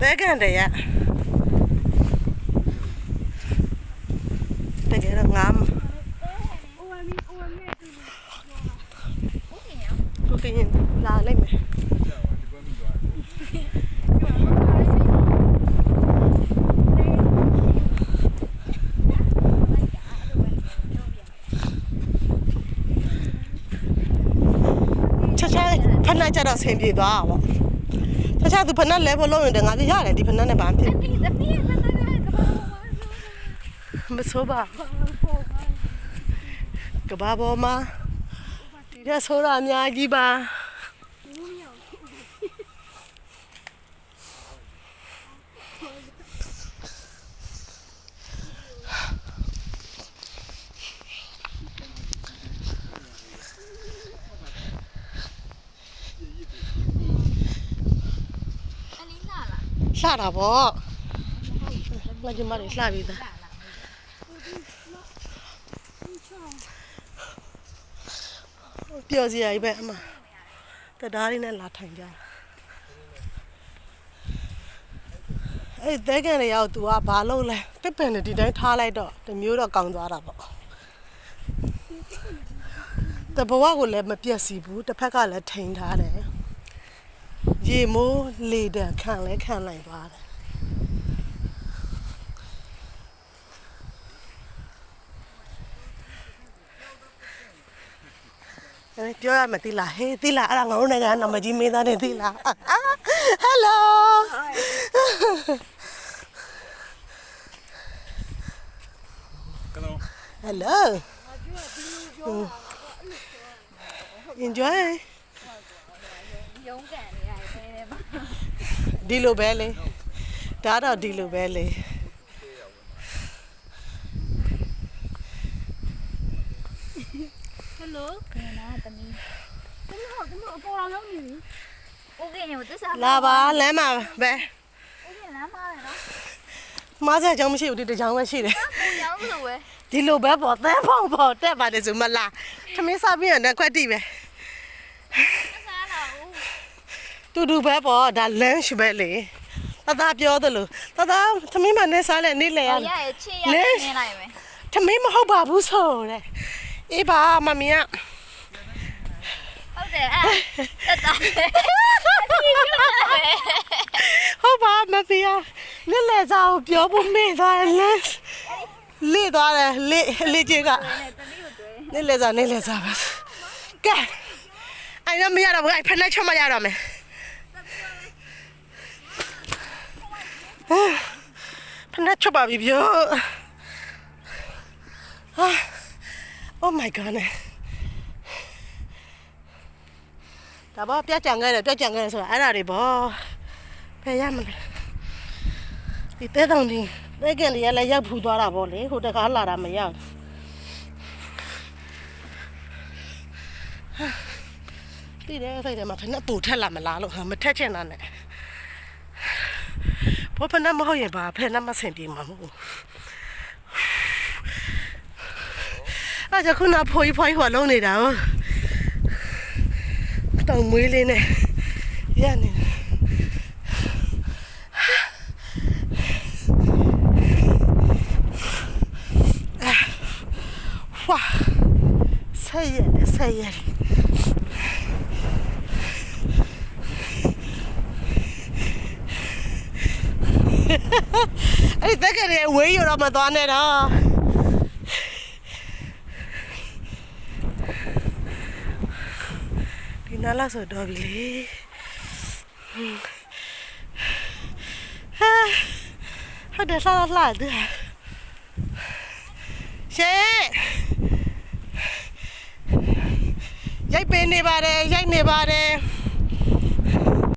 တဲကန်တရတကယ်တော့ငါမကိုကရင်လာလိုက်မယ်ချက်ချက်ဖက်နှက်ကြ တော့ဆင်ပြေသွားတာပေါ့ချက်ချက်သူဖက်နှက်လဲဖို့လုံးရင်တည်းငါပြရတယ်ဒီဖက်နှက်နဲ့ဘာမှဖြစ်မဆိုးပါကဘာပေါ်မှာဒီထက်ဆိုးတာအများကြီးပါ လှတာပေါ့ငါကျမလေးလှပြီသားပျော်စရာကြီးပဲအမတရားလေးနဲ့လာထိုင်ကြတာအဲ့တဲကန်တွေရောက် तू ကဘာလုပ်လဲပစ်ပင်နဲ့ဒီတိုင်းထားလိုက်တော့တမျိုးတော့ကောင်းသွားတာပေါ့တဘဝကိုလည်းမပြတ်စီဘူးတစ်ဖက်ကလည်းထိန်ထားတယ် ရေမိုးလေတံခံလဲခံလိုက်သွားတယ်အဲပြောရမသိလားဟေးသိလားအဲ့ဒါငါတို့နိုင်ငံနံပါတ်ကြီးမေးသားတယ်သိလားဟယ်လို Hello. hello enjoy 勇敢的呀， တယ်ပါဒီလိုပဲလေဒါတော့ဒီလိုပဲလေဟယ်လိုကဲနာတမီးတမီးဟောတမီးအပေါ်အောင်လုပ်နေပြီโอเคညိုသစ္စာလာပါလမ်းမှာပဲโอเคလမ်းမှာလေနော်မားစရာအကြောင်းမရှိဘူးဒီတစ်ကြောင်ပဲရှိတယ်ပုံရောင်းလို့ပဲဒီလိုပဲပေါ့သဲဖောင်ပေါ့တက်ပါတယ်ဆိုမလားခမင်းစားပြီးရတဲ့ခွက်တိပဲ တူတူပဲပေါ့ဒါ lunch ပဲလေတသားပြောသလိုတသားသမီးမနဲ့စားလဲနေလဲရရချစ်ရနေလိုက်မယ်သမီးမဟုတ်ပါဘူးဆိုတဲ့အေးပါမမီကဟုတ်တယ်အဲ့တသားဟုတ်ပါမမီကလဲလဲစားကိုပြောဖို့မေ့သွားတယ်လဲလေသွားတယ်လေလေကြီးကနေလဲစားနေလဲစားပါကဲအဲ့တော့မရတော့ဘူးအဲ့ဖက်နဲ့ချက်မရတော့မယ် ဖက်နဲ့ချက်ပါပြီပြောဟာ Oh my god နဲ့ဒါပေါ့ပြတ်ကြံခဲ့တယ်ပြတ်ကြံခဲ့တယ်ဆိုတာအဲ့ဒါတွေပေါ့ဖယ်ရမလားဒီတဲတောင်ဒီတဲကန်လေးရလည်းရောက်ဖူးသွားတာပေါ့လေဟိုတကားလာတာမရောက်တိတယ်စိတ်ထဲမှာဖက်နဲ့ပူထက်လာမလားလို့ဟာမထက်ချင်တာနဲ့ ဘောဖက်နဲ့မဟုတ်ရင်ပါဖက်နဲ့မဆင်ပြေမှာမဟုတ်ဘူးအဲ့ဒါခုနဖိုးဖိုးဟောလုံးနေတာဟောတောင်မွေးလေးနဲ့ရနေဝါဆက်ရ တယ်ဆက်ရတယ်အဲ့ဒီတက်ကလေးဝေးရတော့မသွားနဲ့တော့ဒီနားလာဆိုတော့ပြီလေဟာဟုတ်တယ်လှလှတူရှေရိုက်ပေးနေပါတယ်ရိုက်နေပါတယ်